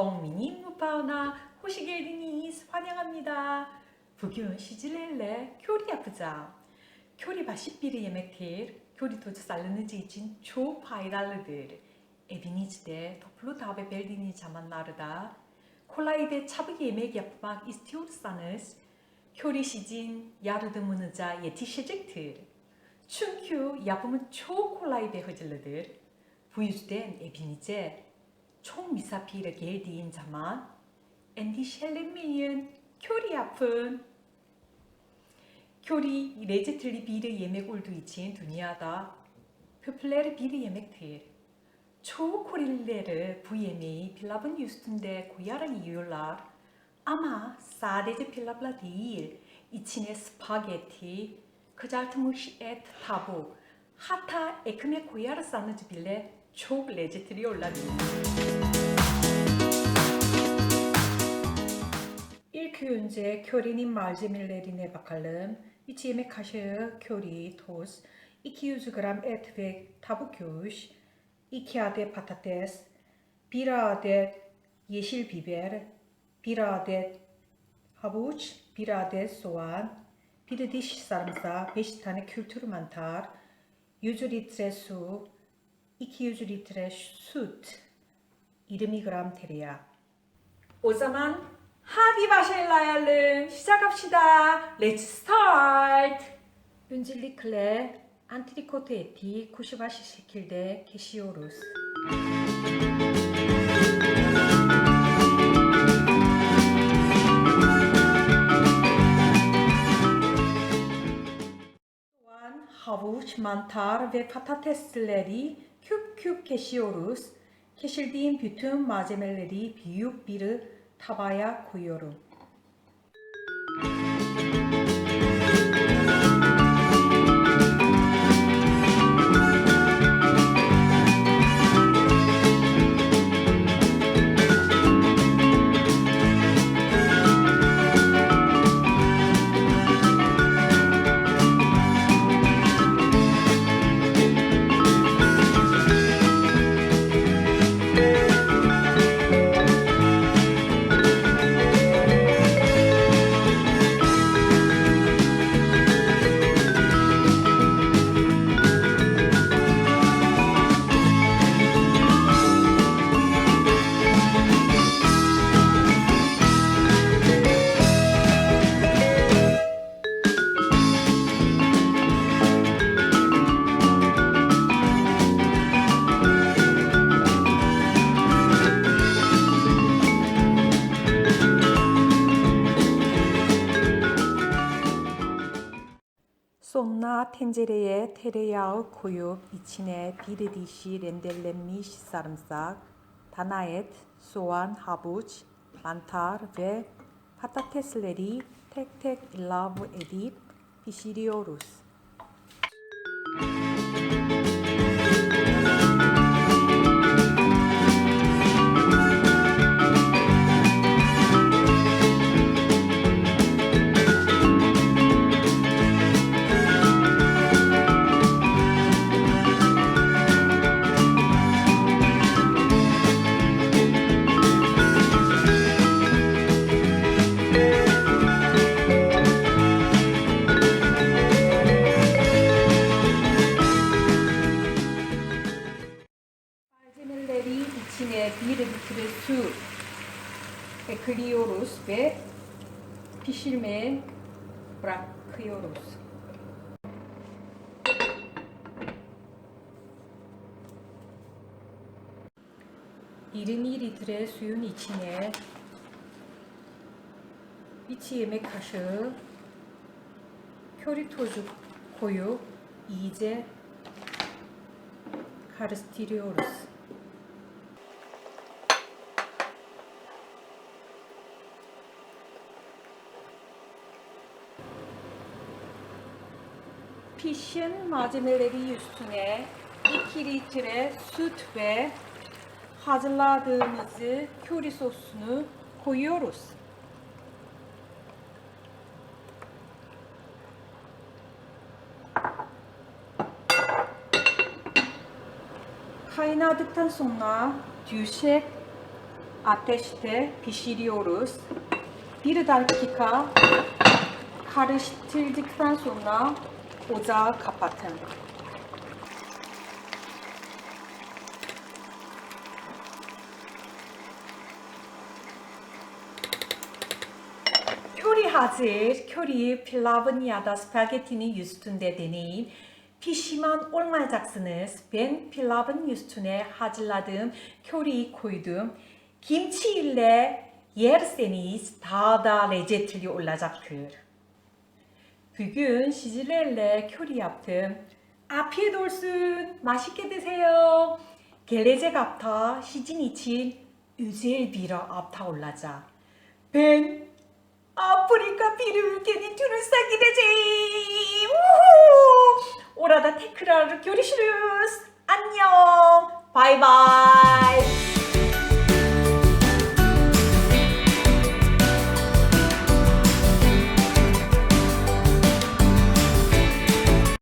성미님무파오나 호시게리니스 환영합니다. 북유 시질렐레 교리 아프자. 교리 바시피리 예메틸 교리 도주 살르는지 이친 초 파이랄르들 에비니즈데 도플로 다베 벨디니 자만나르다 콜라이데 차브기 예메기 아프막 이스티오르사느스 교리 시진 야르드 무느자 예티 시젝틸 춘큐 야부문 초 콜라이베 허질르들 부유주된 에비니제 çok misafire geldiğin zaman endişelenmeyin, köri yapın. Köri lezzetli bir yemek olduğu için dünyada popüler bir yemek değil. Çoğu Korelileri bu yemeği pilavın üstünde koyarak yiyorlar. Ama sadece pilavla değil, içine 스파게티, kızartılmış et, tavuk, hatta ekmek koyarsanız bile çok lezzetli yiyorlar. İlk önce körinin malzemelerine bakalım. 2 yemek kaşığı köri, toz, 200 gram et ve tavuk göğüs, 2 adet patates, 1 adet yeşil biber, 1 adet havuç, 1 adet soğan, 1 diş sarımsak, 5 tane kültür mantar, 100 litre su, 200리터의 süt 20g 테리야. O zaman hadi başlayalım. 시작합시다. Let's start. öncelikle antrikot eti 90 şekilde kesiyoruz. havuç, mantar ve patatesleri 큐큐 캐시오루스 캐실디인 뷰툼 마제멜레디 비육 비르 타바야 코요루 텐제레에 테레야우 코윮 이친에 비르디시 렌델레미 시사름삭 다나엣 소안 하부치 만타르 베 파타테슬레리 텍텍 일라브 에딥 비시리오루스 bir litre su ekliyoruz ve pişirmeye bırakıyoruz. Yirmi litre suyun içine bir yemek kaşığı köri tozu koyup iyice karıştırıyoruz. pişin malzemeleri üstüne 2 litre süt ve hazırladığımız köri sosunu koyuyoruz. Kaynadıktan sonra düşük ateşte pişiriyoruz. Bir dakika karıştırdıktan sonra Ocağı kapatın. Köri hazır. Köriyi pilavın ya da spagettinin üstünde deneyin. Pişman olmayacaksınız. Ben pilavın üstüne hazırladığım köriyi koydum. Kimchi ile yerseniz daha da lezzetli olacaktır. 뷰균, 시즈렐레, 큐리아트, 아피돌순 아, 맛있게 드세요. 겔레제 갑타 시즈니친 유젤비라 앞타 올라자. 벤 아프리카 비르케니 투르사기데지 오라다 테크라르 교리시루스 안녕 바이바이